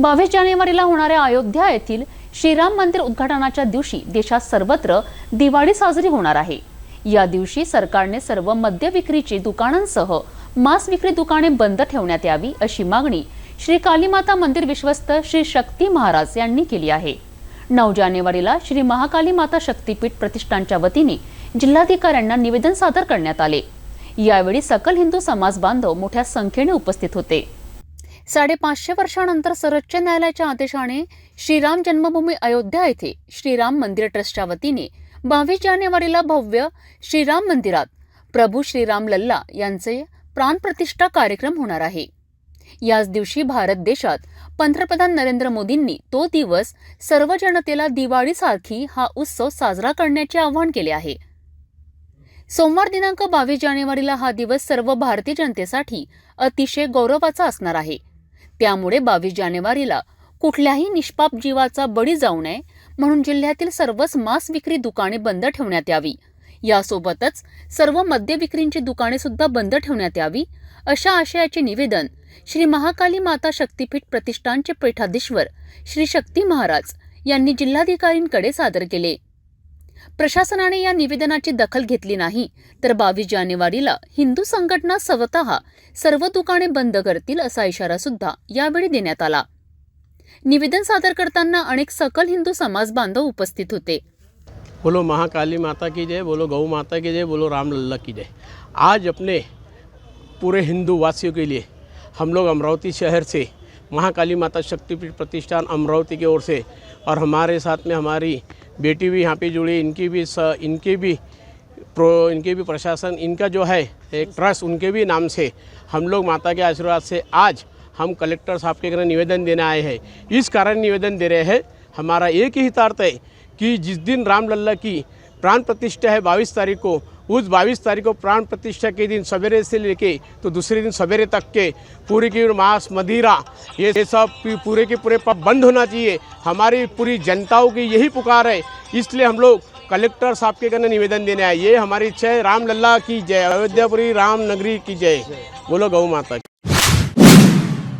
बावीस जानेवारीला होणाऱ्या अयोध्या येथील श्रीराम मंदिर उद्घाटनाच्या दिवशी देशात सर्वत्र दिवाळी साजरी होणार आहे. या दिवशी सरकारने सर्व मद्य विक्रीची दुकानांसह मांस विक्री दुकाने बंद ठेवण्यात यावी अशी मागणी श्री कालीमाता मंदिर विश्वस्त श्री शक्ती महाराज यांनी केली आहे. नऊ जानेवारीला श्री महाकाली माता शक्तीपीठ प्रतिष्ठानच्या वतीने जिल्हाधिकाऱ्यांना निवेदन सादर करण्यात आले. यावेळी सकल हिंदू समाज बांधव मोठ्या संख्येने उपस्थित होते. साडेपाचशे वर्षानंतर सर्वोच्च न्यायालयाच्या आदेशाने श्रीराम जन्मभूमी अयोध्या येथे श्रीराम मंदिर ट्रस्टच्या वतीने बावीस जानेवारीला भव्य श्रीराम मंदिरात प्रभू श्रीराम लल्ला यांचे प्राणप्रतिष्ठा कार्यक्रम होणार आहे. याच दिवशी भारत देशात पंतप्रधान नरेंद्र मोदींनी तो दिवस सर्व जनतेला दिवाळीसारखी हा उत्सव साजरा करण्याचे आवाहन केले आहे. सोमवार दिनांक बावीस जानेवारीला हा दिवस सर्व भारतीय जनतेसाठी अतिशय गौरवाचा असणार आहे. त्यामुळे बावीस जानेवारीला कुठल्याही निष्पाप जीवाचा बळी जाऊ नये म्हणून जिल्ह्यातील सर्वच मांस विक्री दुकाने बंद ठेवण्यात यावी. यासोबतच सर्व मद्य विक्रींची दुकाने सुद्धा बंद ठेवण्यात यावी अशा आशयाचे निवेदन श्री महाकाली माता शक्तीपीठ प्रतिष्ठानचे पीठाधीश्वर श्री शक्ती महाराज यांनी जिल्हाधिकारींकडे सादर केले. प्रशासनाने या निवेदनाची दखल घेतली नाही. तर बावीस जानेवारीला हिंदू संघटना स्वतः सर्व दुकाने बंद करतील असा इशारा सुद्धा यावेळी देण्यात आला. निवेदन सादर करताना अनेक सकल हिंदू समाज बांधव उपस्थित होते. बोलो महाकाली माता की जय बोलो गौ माता की जय बोलो राम लल्ला की जय. आज अपने पूरे हिंदू वासियों के लिए हम लोग अमरावती शहर से महाकाली माता शक्तिपीठ प्रतिष्ठान अमरावती की ओर से और हमारे साथ में हमारी बेटी भी यहाँ पे जुड़ी इनकी भी स, इनके भी प्रो इनके भी प्रशासन इनका जो है एक ट्रस्ट उनके भी नाम से हम लोग माता के आशीर्वाद से आज हम कलेक्टर साहब के घर निवेदन देने आए हैं। इस कारण निवेदन दे रहे हैं हमारा एक ही हितार्थ है कि जिस दिन राम लल्ला की प्राण प्रतिष्ठा है बाईस तारीख को। उस बाईस तारीख को प्राण प्रतिष्ठा के दिन सवेरे से लेके तो दूसरे दिन सवेरे तक के पूरी की मांस, मदिरा, ये सब पूरे के पूरे पब बंद होना चाहिए। हमारी पूरी जनताओं की यही पुकार है। इसलिए हम लोग कलेक्टर साहब के करने निवेदन देने आए। ये हमारी इच्छा है। राम लल्ला की जय। अयोध्यापुरी राम नगरी की जय। बोलो गौ माता